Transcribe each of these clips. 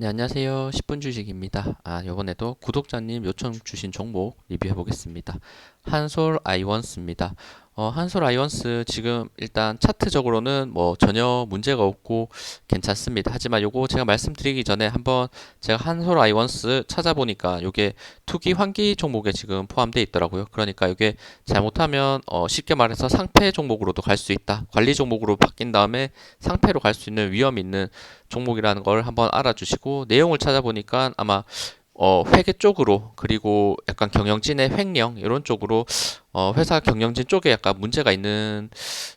네, 안녕하세요. 10분 주식입니다. 아, 요번에도 구독자님 요청 주신 종목 리뷰해 보겠습니다. 한솔 아이원스입니다. 어, 한솔 아이원스 지금 일단 차트적으로는 뭐 전혀 문제가 없고 괜찮습니다. 하지만 요거 제가 말씀드리기 전에 한번 제가 한솔 아이원스 찾아보니까 요게 투기 환기 종목에 지금 포함되어 있더라고요. 그러니까 요게 잘못하면 어, 쉽게 말해서 상패 종목으로도 갈 수 있다. 관리 종목으로 바뀐 다음에 상패로 갈 수 있는 위험이 있는 종목이라는 걸 한번 알아주시고 내용을 찾아보니까 아마 어, 회계 쪽으로 그리고 약간 경영진의 횡령 이런 쪽으로 어, 회사 경영진 쪽에 약간 문제가 있는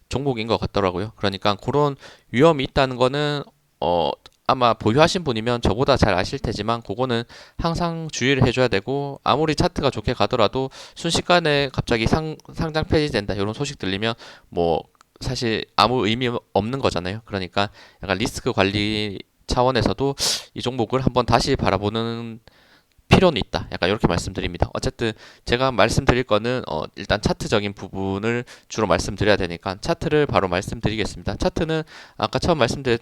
종목인 것 같더라고요. 그러니까 그런 위험이 있다는 거는 어, 아마 보유하신 분이면 저보다 잘 아실 테지만 그거는 항상 주의를 해줘야 되고 아무리 차트가 좋게 가더라도 순식간에 갑자기 상, 상장 폐지된다 이런 소식 들리면 뭐 사실 아무 의미 없는 거잖아요. 그러니까 약간 리스크 관리 차원에서도 이 종목을 한번 다시 바라보는 필요는 있다. 약간 이렇게 말씀드립니다. 어쨌든 제가 말씀드릴 거는 어 일단 차트적인 부분을 주로 말씀드려야 되니까 차트를 바로 말씀드리겠습니다. 차트는 아까 처음 말씀드린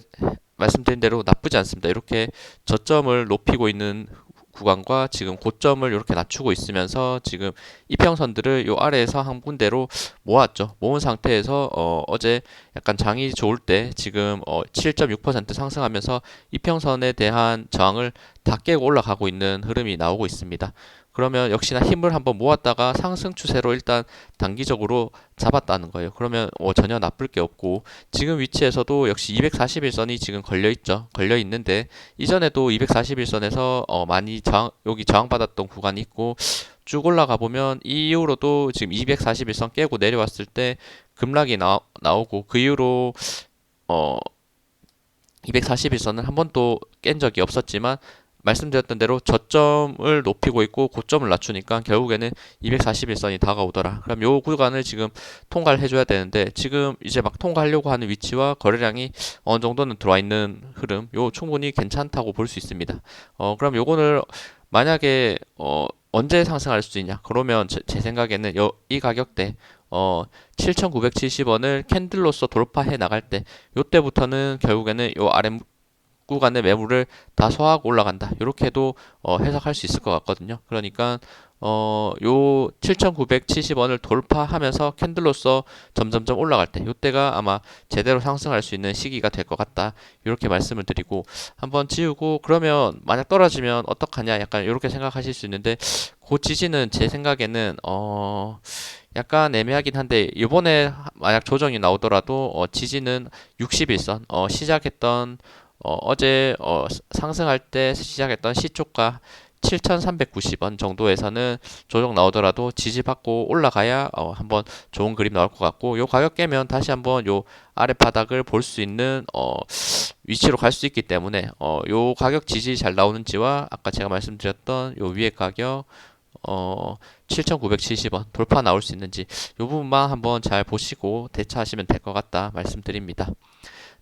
말씀드린 대로 나쁘지 않습니다. 이렇게 저점을 높이고 있는 구간과 지금 고점을 이렇게 낮추고 있으면서 지금 이평선들을 요 아래에서 한 군데로 모았죠. 모은 상태에서 어, 어제 약간 장이 좋을 때 지금 어, 7.6% 상승하면서 이평선에 대한 저항을 다 깨고 올라가고 있는 흐름이 나오고 있습니다. 그러면 역시나 힘을 한번 모았다가 상승 추세로 일단 단기적으로 잡았다는 거예요. 그러면 어, 전혀 나쁠 게 없고 지금 위치에서도 역시 241선이 지금 걸려 있죠. 걸려 있는데 이전에도 241선에서 어, 많이 저항 여기 저항받았던 구간이 있고 쭉 올라가 보면 이 이후로도 지금 241선 깨고 내려왔을 때 급락이 나, 나오고 그 이후로 어 241선은 한 번도 깬 적이 없었지만 말씀드렸던 대로 저점을 높이고 있고 고점을 낮추니까 결국에는 241선이 다가오더라. 그럼 요 구간을 지금 통과를 해줘야 되는데 지금 이제 막 통과하려고 하는 위치와 거래량이 어느 정도는 들어와 있는 흐름, 요 충분히 괜찮다고 볼 수 있습니다. 어, 그럼 요거를 만약에 어, 언제 상승할 수 있냐? 그러면 제, 제 생각에는 요, 이 가격대 어 7,970원을 캔들로서 돌파해 나갈 때 요때부터는 결국에는 요 아래 구간의 매물을 다 소화하고 올라간다. 이렇게도 어, 해석할 수 있을 것 같거든요. 그러니까 어, 요 7,970원을 돌파하면서 캔들로서 점점점 올라갈 때, 요때가 아마 제대로 상승할 수 있는 시기가 될 것 같다. 이렇게 말씀을 드리고, 한번 지우고, 그러면 만약 떨어지면 어떡하냐, 약간 이렇게 생각하실 수 있는데, 그 지지는 제 생각에는, 어, 약간 애매하긴 한데, 이번에 만약 조정이 나오더라도, 어, 지지는 61선, 어, 시작했던 어, 어제 어, 상승할 때 시작했던 시초가 7,390원 정도에서는 조정 나오더라도 지지받고 올라가야 어, 한번 좋은 그림 나올 것 같고 요 가격 깨면 다시 한번 요 아래 바닥을 볼 수 있는 어, 위치로 갈 수 있기 때문에 어, 요 가격 지지 잘 나오는지와 아까 제가 말씀드렸던 요 위에 가격 어, 7,970원 돌파 나올 수 있는지 요 부분만 한번 잘 보시고 대처하시면 될 것 같다 말씀드립니다.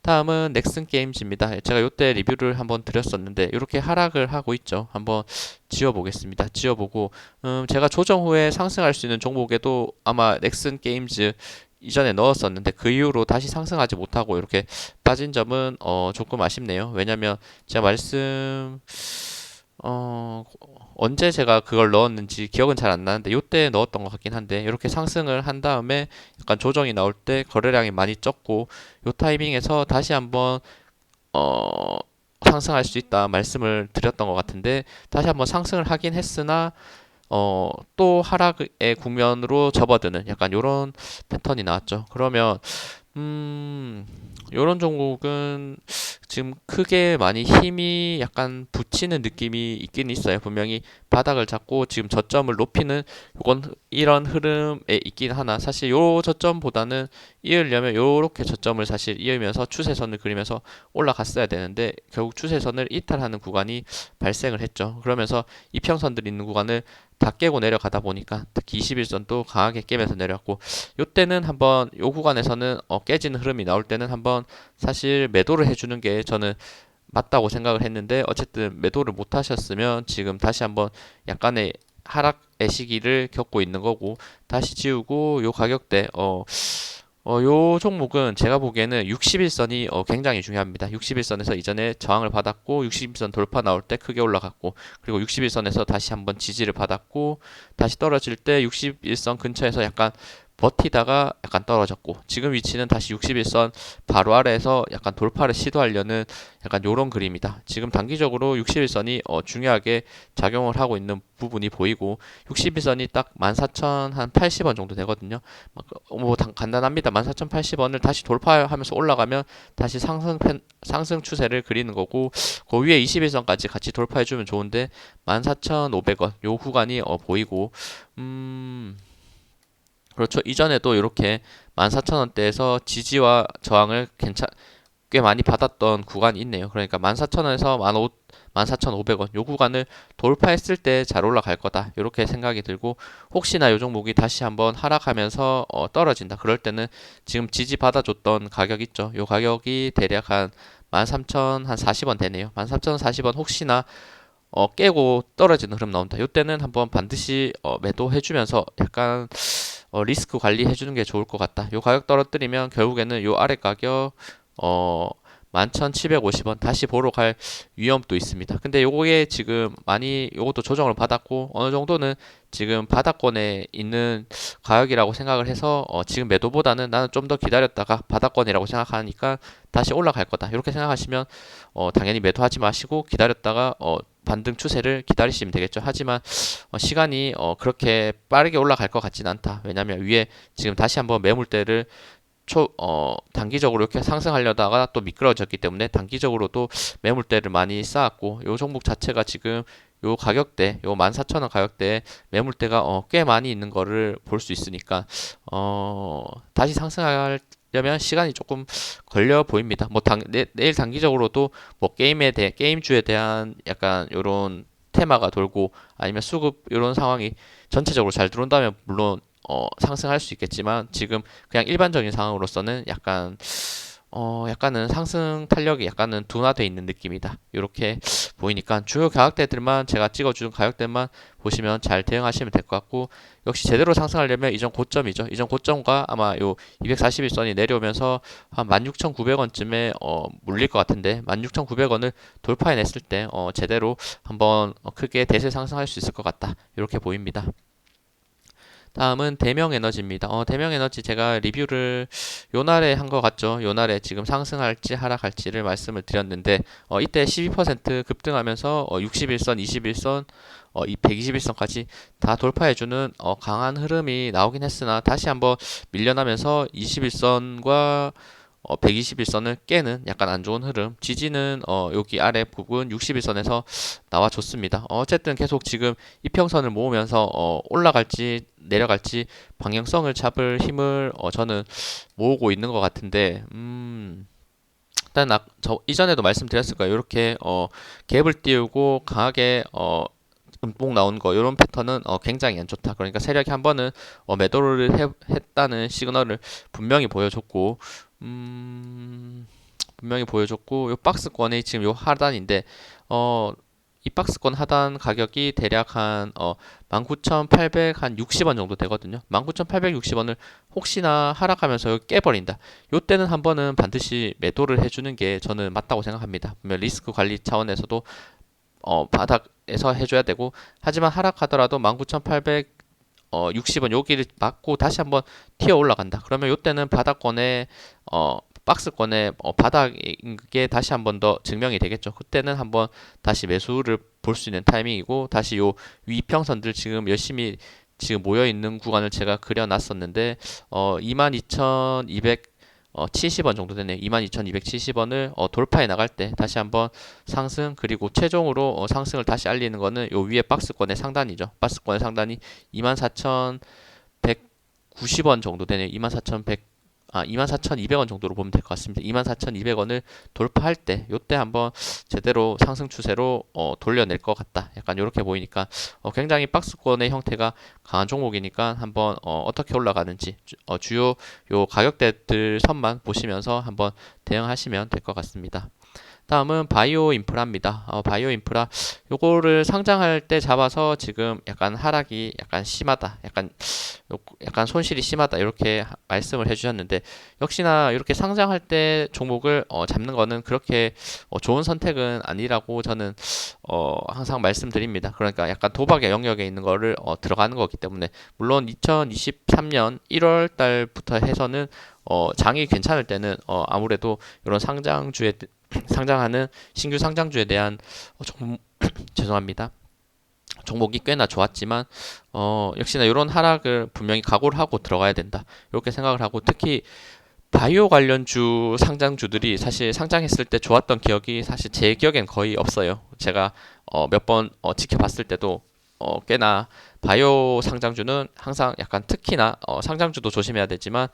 다음은 넥슨 게임즈입니다. 제가 이때 리뷰를 한번 드렸었는데 이렇게 하락을 하고 있죠. 한번 지워보겠습니다. 지워보고 음, 제가 조정 후에 상승할 수 있는 종목에도 아마 넥슨 게임즈 이전에 넣었었는데 그 이후로 다시 상승하지 못하고 이렇게 빠진 점은 어, 조금 아쉽네요. 왜냐면 제가 말씀 어, 언제 제가 그걸 넣었는지 기억은 잘 안 나는데 요때 넣었던 것 같긴 한데 이렇게 상승을 한 다음에 약간 조정이 나올 때 거래량이 많이 적고 요 타이밍에서 다시 한번 어 상승할 수 있다 말씀을 드렸던 것 같은데 다시 한번 상승을 하긴 했으나 어 또 하락의 국면으로 접어드는 약간 요런 패턴이 나왔죠. 그러면 음 요런 종목은 지금 크게 많이 힘이 약간 붙이는 느낌이 있긴 있어요. 분명히 바닥을 잡고 지금 저점을 높이는 이건 이런 흐름에 있긴 하나 사실 요 저점보다는 이으려면 요렇게 저점을 사실 이으면서 추세선을 그리면서 올라갔어야 되는데 결국 추세선을 이탈하는 구간이 발생을 했죠. 그러면서 이평선들 있는 구간을 다 깨고 내려가다 보니까 특히 21선도 강하게 깨면서 내려왔고 요때는 한번 요 구간에서는 어 깨지는 흐름이 나올 때는 한번 사실 매도를 해주는 게 저는 맞다고 생각을 했는데 어쨌든 매도를 못 하셨으면 지금 다시 한번 약간의 하락의 시기를 겪고 있는 거고 다시 지우고 요 가격대 어 어, 요 종목은 제가 보기에는 61선이 어, 굉장히 중요합니다. 61선에서 이전에 저항을 받았고 61선 돌파 나올 때 크게 올라갔고 그리고 61선에서 다시 한번 지지를 받았고 다시 떨어질 때 61선 근처에서 약간 버티다가 약간 떨어졌고 지금 위치는 다시 61선 바로 아래에서 약간 돌파를 시도하려는 약간 요런 그림이다. 지금 단기적으로 61선이 어, 중요하게 작용을 하고 있는 부분이 보이고 61선이 딱 14,080원 정도 되거든요. 뭐 간단합니다. 14,080원을 다시 돌파하면서 올라가면 다시 상승 편, 상승 추세를 그리는 거고 그 위에 21선까지 같이 돌파해 주면 좋은데 14,500원 요 구간이 어, 보이고 음 그렇죠. 이전에도 이렇게 14,000원대에서 지지와 저항을 괜찮 꽤 많이 받았던 구간이 있네요. 그러니까 14,000원에서 14,500원 요 구간을 돌파했을 때 잘 올라갈 거다. 이렇게 생각이 들고 혹시나 요 종목이 다시 한번 하락하면서 어, 떨어진다. 그럴 때는 지금 지지 받아줬던 가격 있죠. 요 가격이 대략 한 13,040원 되네요. 13,040원 혹시나 어, 깨고 떨어지는 흐름 나온다. 이때는 한번 반드시 어, 매도해주면서 약간 어, 리스크 관리해 주는 게 좋을 것 같다. 요 가격 떨어뜨리면 결국에는 요 아래 가격 어 11,750원 다시 보러 갈 위험도 있습니다. 근데 요게 지금 많이 요것도 조정을 받았고 어느 정도는 지금 바닥권에 있는 가격이라고 생각을 해서 어 지금 매도보다는 나는 좀 더 기다렸다가 바닥권이라고 생각하니까 다시 올라갈 거다. 이렇게 생각하시면 어 당연히 매도하지 마시고 기다렸다가 어 반등 추세를 기다리시면 되겠죠. 하지만 어 시간이 어 그렇게 빠르게 올라갈 것 같지는 않다. 왜냐하면 위에 지금 다시 한번 매물대를 초, 어, 단기적으로 이렇게 상승하려다가 또 미끄러졌기 때문에 단기적으로도 매물대를 많이 쌓았고 요 종목 자체가 지금 요 가격대, 요 14,000원 가격대에 매물대가 어, 꽤 많이 있는 거를 볼 수 있으니까 어, 다시 상승하 려면 시간이 조금 걸려 보입니다. 뭐 당, 내, 내일 단기적으로도 뭐 게임에 대해 게임주에 대한 약간 요런 테마가 돌고 아니면 수급 이런 상황이 전체적으로 잘 들어온다면 물론 어, 상승할 수 있겠지만 지금 그냥 일반적인 상황으로서는 약간 어, 약간은 상승 탄력이 약간은 둔화돼 있는 느낌이다. 이렇게 보이니까 주요 가격대들만 제가 찍어준 가격대만 보시면 잘 대응하시면 될 것 같고 역시 제대로 상승하려면 이전 고점이죠. 이전 고점과 아마 요 241선이 내려오면서 한 16,900원쯤에 어, 물릴 것 같은데 16,900원을 돌파해냈을 때 어, 제대로 한번 크게 대세 상승할 수 있을 것 같다. 이렇게 보입니다. 다음은 대명 에너지입니다. 어, 대명 에너지 제가 리뷰를 요날에 한 것 같죠. 요날에 지금 상승할지 하락할지를 말씀을 드렸는데 어, 이때 12% 급등하면서 어, 61선, 21선, 어, 이 121선까지 다 돌파해주는 어, 강한 흐름이 나오긴 했으나 다시 한번 밀려나면서 21선과 어, 121선을 깨는 약간 안 좋은 흐름. 지지는 어, 여기 아래 부분 61선에서 나와줬습니다. 어, 어쨌든 계속 지금 이평선을 모으면서 어, 올라갈지 내려갈지 방향성을 잡을 힘을 어, 저는 모으고 있는 것 같은데, 음, 일단 아, 저 이전에도 말씀드렸을 거예요. 이렇게 어, 갭을 띄우고 강하게 어, 음봉 나온 거 이런 패턴은 어, 굉장히 안 좋다. 그러니까 세력이 한 번은 어, 매도를 해, 했다는 시그널을 분명히 보여줬고 음, 분명히 보여줬고 요 박스권이 지금 요 하단인데 어, 이 박스권 하단 가격이 대략 한 어, 19,860원 정도 되거든요. 19,860원을 혹시나 하락하면서 깨버린다. 요 때는 한 번은 반드시 매도를 해주는 게 저는 맞다고 생각합니다. 보면 리스크 관리 차원에서도 어, 바닥에서 해줘야 되고 하지만 하락하더라도 19,800 어, 60원 여기를 맞고 다시 한번 튀어 올라간다. 그러면 이때는 바닥권에 어, 박스권에 어, 바닥인 게 다시 한 번 더 증명이 되겠죠. 그때는 한번 다시 매수를 볼 수 있는 타이밍이고 다시 요 위평선들 지금 열심히 지금 모여 있는 구간을 제가 그려놨었는데 어, 22,200 어, 70원 정도 되네요. 22,270원을 어, 돌파해 나갈 때 다시 한번 상승 그리고 최종으로 어, 상승을 다시 알리는 거는 요 위에 박스권의 상단이죠. 박스권의 상단이 24,190원 정도 되네요. 24,100 아, 24,200원 정도로 보면 될 것 같습니다. 24,200원을 돌파할 때, 요때 한번 제대로 상승 추세로 어, 돌려낼 것 같다. 약간 이렇게 보이니까 어, 굉장히 박스권의 형태가 강한 종목이니까 한번 어, 떻게 올라가는지 주, 어, 요 가격대들 선만 보시면서 한번 대응하시면 될 것 같습니다. 다음은 바이오 인프라입니다. 어, 바이오 인프라 요거를 상장할 때 잡아서 지금 약간 하락이 약간 심하다. 약간 요- 약간 손실이 심하다. 이렇게 하- 말씀을 해 주셨는데 역시나 이렇게 상장할 때 종목을 어, 잡는 거는 그렇게 어, 좋은 선택은 아니라고 저는 어, 항상 말씀드립니다. 그러니까 약간 도박의 영역에 있는 거를 어, 들어가는 거기 때문에 물론 2023년 1월 달부터 해서는 어, 장이 괜찮을 때는 어, 아무래도 이런 상장주에 상장하는 신규 상장주에 대한 어, 종, 죄송합니다. 종목이 꽤나 좋았지만 어, 역시나 이런 하락을 분명히 각오를 하고 들어가야 된다. 이렇게 생각을 하고 특히 바이오 관련주 상장주들이 사실 상장했을 때 좋았던 기억이 사실 제 기억엔 거의 없어요. 제가 어, 몇번 어, 지켜봤을 때도 어, 꽤나 바이오 상장주는 항상 약간 특히나 어, 상장주도 조심해야 되지만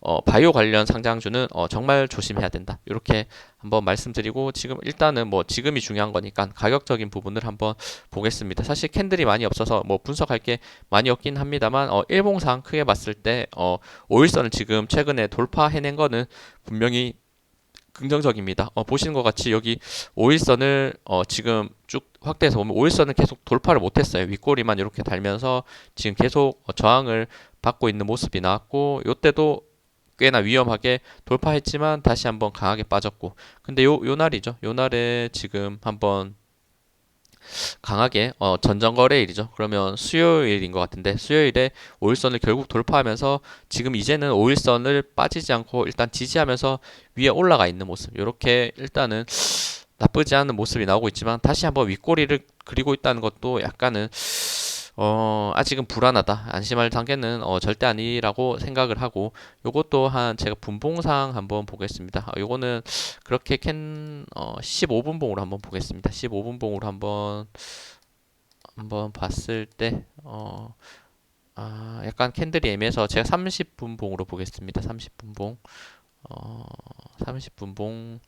어, 바이오 관련 상장주는 어, 정말 조심해야 된다. 이렇게 한번 말씀드리고 지금 일단은 뭐 지금이 중요한 거니까 가격적인 부분을 한번 보겠습니다. 사실 캔들이 많이 없어서 뭐 분석할 게 많이 없긴 합니다만 어, 일봉상 크게 봤을 때 어, 5일선을 지금 최근에 돌파해낸 거는 분명히 긍정적입니다. 어, 보시는 것 같이 여기 5일선을 어, 지금 쭉 확대해서 보면 5일선을 계속 돌파를 못했어요. 윗꼬리만 이렇게 달면서 지금 계속 어, 저항을 받고 있는 모습이 나왔고 이때도 꽤나 위험하게 돌파했지만 다시 한번 강하게 빠졌고 근데 요, 요 날이죠. 요 날에 지금 한번 강하게 어, 전전거래일이죠. 그러면 수요일인 것 같은데 수요일에 5일선을 결국 돌파하면서 지금 이제는 5일선을 빠지지 않고 일단 지지하면서 위에 올라가 있는 모습. 이렇게 일단은 나쁘지 않은 모습이 나오고 있지만 다시 한번 윗꼬리를 그리고 있다는 것도 약간은 어, 아직은 불안하다. 안심할 단계는 어, 절대 아니라고 생각을 하고 요것도 한 제가 분봉상 한번 보겠습니다. 아, 요거는 그렇게 캔 어, 15분봉으로 한번 보겠습니다. 15분봉으로 한번 한번 봤을 때 어, 아, 약간 캔들이 애매해서 제가 30분봉으로 보겠습니다. 30분봉. 어, 30분봉.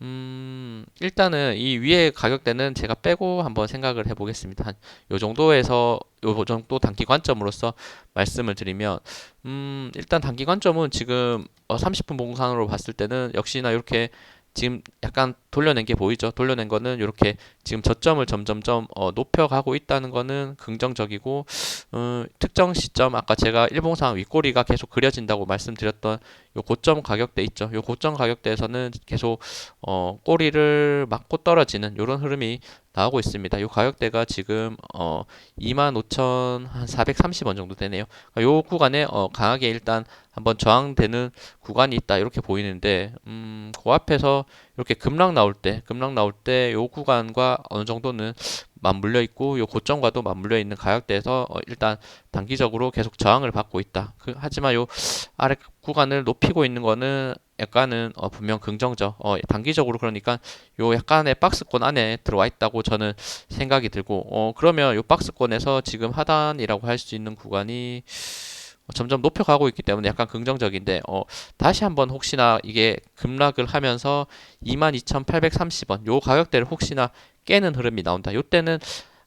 음, 일단은 이 위에 가격대는 제가 빼고 한번 생각을 해보겠습니다. 한 요 정도에서 요 정도 단기 관점으로서 말씀을 드리면, 음, 일단 단기 관점은 지금 어, 30분 봉상으로 봤을 때는 역시나 이렇게 지금 약간 돌려낸 게 보이죠? 돌려낸 거는 이렇게 지금 저점을 점점점 어, 높여가고 있다는 거는 긍정적이고 음, 특정 시점 아까 제가 일봉상 윗꼬리가 계속 그려진다고 말씀드렸던 요 고점 가격대 있죠? 요 고점 가격대에서는 계속 어, 꼬리를 맞고 떨어지는 이런 흐름이 나오고 있습니다. 요 가격대가 지금 어, 25,430원 정도 되네요. 그러니까 요 구간에 어, 강하게 일단 한번 저항되는 구간이 있다 이렇게 보이는데 음, 그 앞에서 이렇게 급락 나올 때 급락 나올 때 요 구간과 어느 정도는 맞물려 있고 요 고점과도 맞물려 있는 가격대에서 어, 일단 단기적으로 계속 저항을 받고 있다. 그, 하지만 요 아래 구간을 높이고 있는 거는 약간은 어, 분명 긍정적. 어, 단기적으로 그러니까 요 약간의 박스권 안에 들어와 있다고 저는 생각이 들고 어, 그러면 요 박스권에서 지금 하단이라고 할 수 있는 구간이 어, 점점 높여가고 있기 때문에 약간 긍정적인데 어, 다시 한번 혹시나 이게 급락을 하면서 22,830원 요 가격대를 혹시나 깨는 흐름이 나온다. 요때는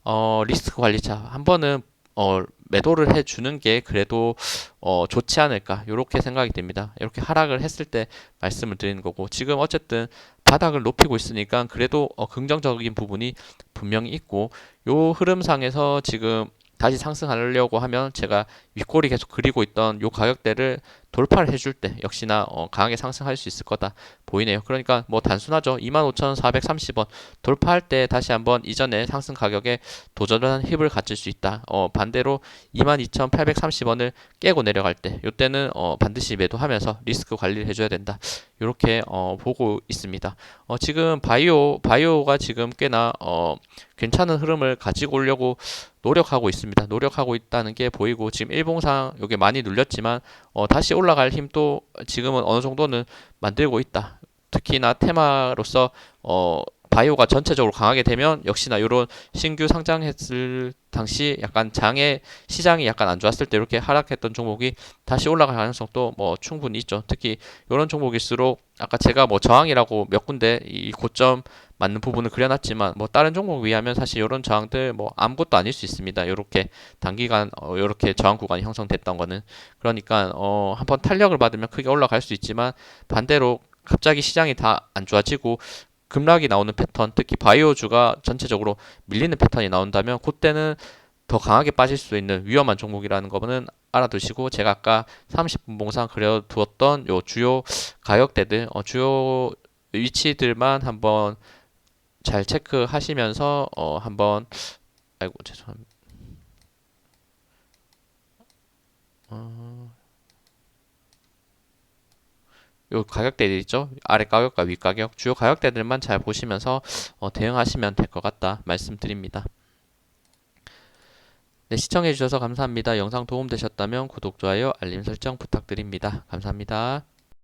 어, 리스크 관리차 한 번은 어, 매도를 해주는 게 그래도 어, 좋지 않을까 이렇게 생각이 듭니다. 이렇게 하락을 했을 때 말씀을 드리는 거고 지금 어쨌든 바닥을 높이고 있으니까 그래도 어, 긍정적인 부분이 분명히 있고 요 흐름상에서 지금 다시 상승하려고 하면 제가 윗꼬리 계속 그리고 있던 요 가격대를 돌파를 해줄 때 역시나 어, 강하게 상승할 수 있을 거다 보이네요. 그러니까 뭐 단순하죠. 25,430원 돌파할 때 다시 한번 이전에 상승 가격에 도전하는 힘을 갖출 수 있다. 어, 반대로 22,830원을 깨고 내려갈 때 이때는 어, 반드시 매도하면서 리스크 관리를 해줘야 된다. 이렇게 어, 보고 있습니다. 어, 지금 바이오 바이오가 지금 꽤나 어, 괜찮은 흐름을 가지고 오려고 노력하고 있습니다. 노력하고 있다는 게 보이고 지금 일봉상 여기 많이 눌렸지만 어, 다시 올라갈 힘도 지금은 어느 정도는 만들고 있다. 특히나 테마로서 어, 바이오가 전체적으로 강하게 되면 역시나 이런 신규 상장했을 당시 약간 장의 시장이 약간 안 좋았을 때 이렇게 하락했던 종목이 다시 올라갈 가능성도 뭐 충분히 있죠. 특히 이런 종목일수록 아까 제가 뭐 저항이라고 몇 군데 이 고점 맞는 부분을 그려놨지만 뭐 다른 종목 위하면 사실 이런 저항들 뭐 아무것도 아닐 수 있습니다. 이렇게 단기간 어, 이렇게 저항 구간이 형성됐던 거는 그러니까 어, 한번 탄력을 받으면 크게 올라갈 수 있지만 반대로 갑자기 시장이 다 안 좋아지고 급락이 나오는 패턴, 특히 바이오주가 전체적으로 밀리는 패턴이 나온다면 그때는 더 강하게 빠질 수 있는 위험한 종목이라는 거는 알아두시고 제가 아까 30분 봉상 그려두었던 요 주요 가격대들, 어, 주요 위치들만 한번 잘 체크하시면서 어, 한번 아이고 죄송합니다. 어, 요 가격대들 있죠? 아래 가격과 위 가격, 주요 가격대들만 잘 보시면서 어, 대응하시면 될 것 같다 말씀드립니다. 네, 시청해주셔서 감사합니다. 영상 도움되셨다면 구독, 좋아요, 알림 설정 부탁드립니다. 감사합니다.